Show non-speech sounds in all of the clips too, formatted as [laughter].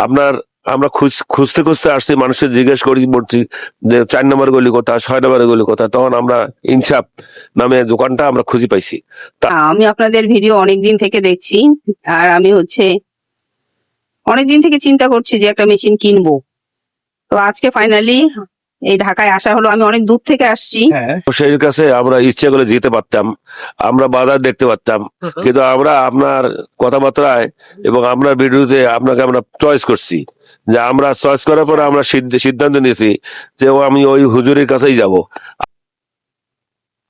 আপনার, আমরা খুঁজ- খুঁজতে খুঁজতে আসছি মানুষের জিজ্ঞেস করি, বলছি যে চার নম্বর গলি কোথা ছয় নম্বর গলি কোথা তখন আমরা ইনসাপ নামে দোকানটা আমরা খুঁজে পাইছি। আমি আপনাদের ভিডিও অনেক দিন থেকে দেখছি, আর আমি হচ্ছে অনেক দিন থেকে চিন্তা করছি যে একটা মেশিন কিনবো। তো আজকে ফাইনালি এই ঢাকায় আসা হলো আমি অনেক দূর থেকে আসছি। হ্যাঁ। সেই কাছে আমরা ইচ্ছে করে যেতে পারতাম আমরা বাজার দেখতে পারতাম। কিন্তু আমরা আপনার কথাবার্তায় এবং আপনার ভিডিওতে আপনাকে আমরা চয়েস করছি। যে আমরা চয়েস করার পরে আমরা সিদ্ধ- সিদ্ধান্ত নিয়েছি যে ও আমি ওই হুজুরের কাছেই যাব।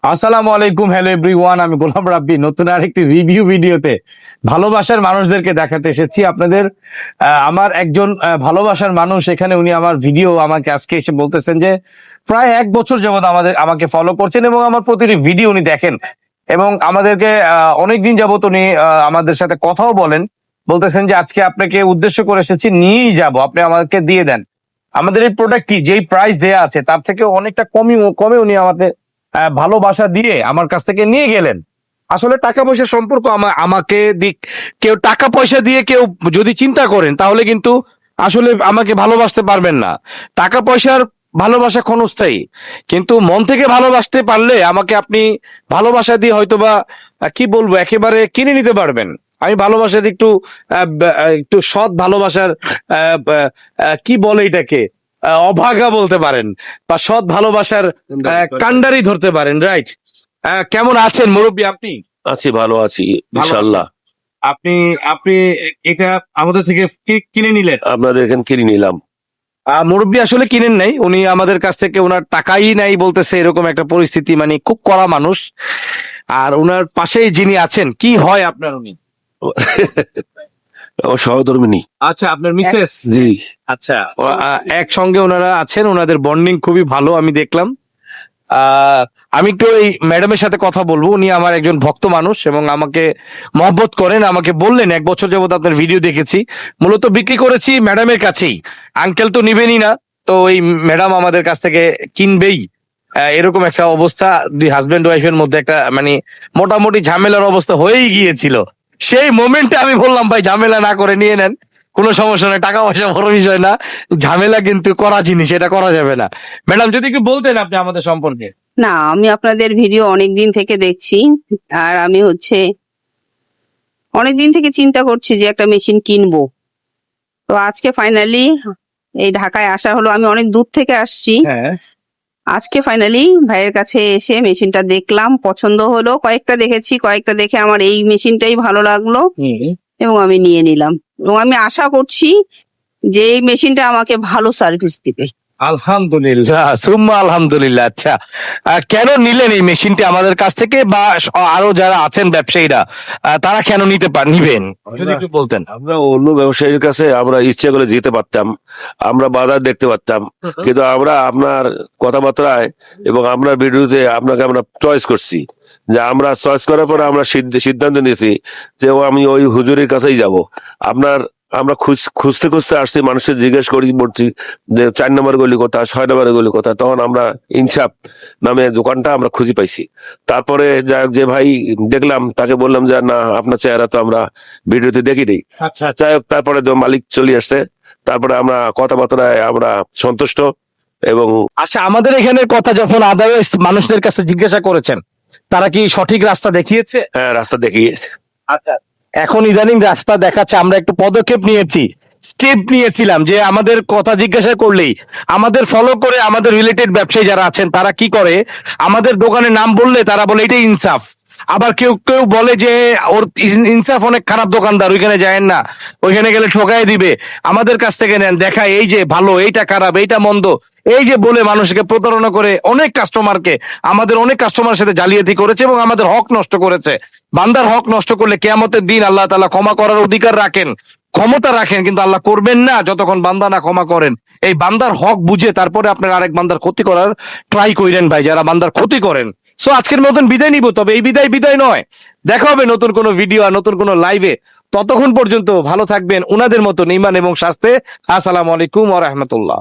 আসসালামু আলাইকুম হ্যালো এভরিওয়ান আমি গোলাম রাব্বি, নতুন আরেকটি রিভিউ ভিডিওতে ভালোবাসার মানুষদেরকে দেখাতে এসেছি আপনাদের। আমার একজন ভালোবাসার মানুষ এখানে, উনি আমার ভিডিও আমাকে আজকে এসে বলতেছেন যে, প্রায় এক বছর যাবত আমাদের, আমাকে ফলো করছেন এবং আমার প্রতিটি ভিডিও উনি দেখেন। এবং আমাদেরকে অনেকদিন যাবত উনি আমাদের সাথে কথাও বলেন। বলতেছেন যে, আজকে আপনাকে উদ্দেশ্য করে এসেছি, নিয়েই যাব, আপনি আমাকে দিয়ে দেন। আমাদের এই প্রোডাক্টটি যেই প্রাইস দেয়া আছে, তার থেকে অনেকটা কমই, কমে উনি আমাদের ভালোবাসা দিয়ে আমার কাছ থেকে নিয়ে গেলেন। আসলে টাকা পয়সা সম্পর্ক আমা- আমাকে দিক কেউ টাকা পয়সা দিয়ে কেউ যদি চিন্তা করেন, তাহলে কিন্তু আসলে আমাকে ভালোবাসতে পারবেন না। টাকা পয়সার ভালোবাসা ক্ষণস্থায়ী। কিন্তু মন থেকে ভালোবাসতে পারলে আমাকে আপনি ভালোবাসা দিয়ে হয়তোবা কি বলব, একেবারে কিনে নিতে পারবেন। আমি ভালোবাসার একটু একটু সৎ ভালোবাসার কি বলে এটাকে? অভাগা বলতে পারেন বা সৎ ভালোবাসার কান্ডারি ধরতে পারেন রাইট কেমন আছেন মুরব্বী আপনি? আছি ভালো আছি ইনশাল্লাহ আপনি আপনি এটা আমাদের থেকে কিনে নিলেন? আপনাদের এখানে কিনে নিলাম। মুরব্বী আসলে কিনেন নাই উনি আমাদের কাছ থেকে ওনার টাকাই নাই বলতেছে এরকম একটা পরিস্থিতি মানে খুব কড়া মানুষ। আর ওনার পাশেই যিনি আছেন কি হয় আপনার উনি? [laughs] ও সহধর্মিনী। আচ্ছা আপনার মিসেস? জি। আচ্ছা। একসঙ্গে ওনারা আছেন ওনাদের বন্ডিং খুবই ভালো আমি দেখলাম। আমি একটু এই ম্যাডামের সাথে কথা বলব উনি আমার একজন ভক্ত মানুষ এবং আমাকে মহব্বত করেন আমাকে বললেন এক বছর যাবত আপনার ভিডিও দেখেছি। মূলত বিক্রি করেছি ম্যাডামের কাছেই। আঙ্কেল তো নিবেনই না তো এই ম্যাডাম আমাদের কাছ থেকে কিনবেই। এরকম একটা অবস্থা দুই হাজবেন্ড ওয়াইফের মধ্যে একটা মানে মোটামুটি ঝামেলার অবস্থা হয়েই গিয়েছিল। সেই মোমেন্টে আমি বললাম ভাই ঝামেলা না করে নিয়ে নেন। কোনো সমস্যা নেই টাকা পয়সা বড় বিষয় না। ঝামেলা কিন্তু করা জিনিস এটা করা যাবে না। ম্যাডাম যদি একটু বলতেন আপনি আমাদের সম্পর্কে। না আমি আপনাদের ভিডিও অনেক দিন থেকে দেখছি আর আমি হচ্ছে অনেক দিন থেকে চিন্তা করছি যে একটা মেশিন কিনবো। তো আজকে ফাইনালি এই ঢাকায় আসা হলো আমি অনেক দূর থেকে আসছি। হ্যাঁ। আজকে ফাইনালি ভাইয়ের কাছে এসে মেশিনটা দেখলাম পছন্দ হলো। কয়েকটা দেখেছি কয়েকটা দেখে আমার এই মেশিনটাই ভালো লাগল এবং আমি নিয়ে নিলাম। এবং আমি আশা করছি যে এই মেশিনটা আমাকে ভালো সার্ভিস দিবে। আলহামদুলিল্লাহ সুম্মা আলহামদুলিল্লাহ আচ্ছা। কেন নিলেন এই মেশিনটি আমাদের কাছ থেকে বা আরও যারা আছেন ব্যবসায়ীরা তারা কেন নিতে পার নিবেন? যদি একটু বলতেন। আমরা অন্য ব্যবসায়ীর কাছে আমরা ইচ্ছে করে যেতে পারতাম আমরা বাজার দেখতে পারতাম কিন্তু আমরা আপনার কথাবার্তায় এবং আপনার ভিডিওতে আপনাকে আমরা চয়েস করছি। যে আমরা চয়েস করার পরে আমরা সিদ্ধ- সিদ্ধান্ত নিয়েছি যে ও আমি ওই হুজুরের কাছেই যাব। আপনার আমরা খুঁজ- খুঁজতে খুঁজতে আসছি মানুষের জিজ্ঞেস করি বলছি যে চার নম্বর গলি কোথা ছয় নম্বর গলি কোথা তখন আমরা ইনসাফ নামে দোকানটা আমরা খুঁজে পাইছি। তারপরে যা যে ভাই দেখলাম তাকে বললাম যে না আপনার চেহারা তো আমরা ভিডিওতে দেখিনি। আচ্ছা। যাই হোক তারপরে তো মালিক চলে আসছে। তারপরে আমরা কথাবার্তায় আমরা সন্তুষ্ট এবং আচ্ছা আমাদের এখানের কথা যখন আদারওয়াইজ মানুষদের কাছে জিজ্ঞাসা করেছেন তারা কি সঠিক রাস্তা দেখিয়েছে? হ্যাঁ, রাস্তা দেখিয়েছে। আচ্ছা। এখন ইদানিং রাস্তা দেখাচ্ছে, আমরা একটু পদক্ষেপ নিয়েছি স্টেপ নিয়েছিলাম যে আমাদের কথা জিজ্ঞাসা করলেই, আমাদের ফলো করে আমাদের রিলেটেড ব্যবসায়ী যারা আছেন, তারা কি করে? আমাদের দোকানের নাম বললে তারা বলে, এটাই ইনসাফ। আবার কেউ কেউ বলে যে, ওর ইনসাফ অনেক খারাপ দোকানদার, ওইখানে যায় না। ওইখানে গেলে ঠকাই দিবে। আমাদের কাছ থেকে নেন। দেখায়, এই যে ভালো, এইটা খারাপ, এইটা মন্দ। এই যে বলে মানুষকে প্রতারণা করে অনেক কাস্টমারকে আমাদের অনেক কাস্টমার সাথে জালিয়াতি করেছে এবং আমাদের হক নষ্ট করেছে। বান্দার হক নষ্ট করলে কেয়ামতের দিন আল্লাহ তাআলা ক্ষমা করার অধিকার রাখেন। ক্ষমতা রাখেন, কিন্তু আল্লাহ করবেন না যতক্ষণ বান্দা না ক্ষমা করেন। এই বান্দার হক বুঝে তারপরে আপনার আরেক বান্দার ক্ষতি করার ট্রাই করেন ভাই, যারা বান্দার ক্ষতি করেন। সো আজকের মতন বিদায় নিব, তবে এই বিদায় বিদায় নয়। দেখা হবে নতুন কোনো ভিডিও আর নতুন কোনো লাইভে ততক্ষণ পর্যন্ত ভালো থাকবেন, উনাদের মতন ইমান এবং স্বাস্থ্যে। আসসালামু আলাইকুম আ রাহমাতুল্লাহ।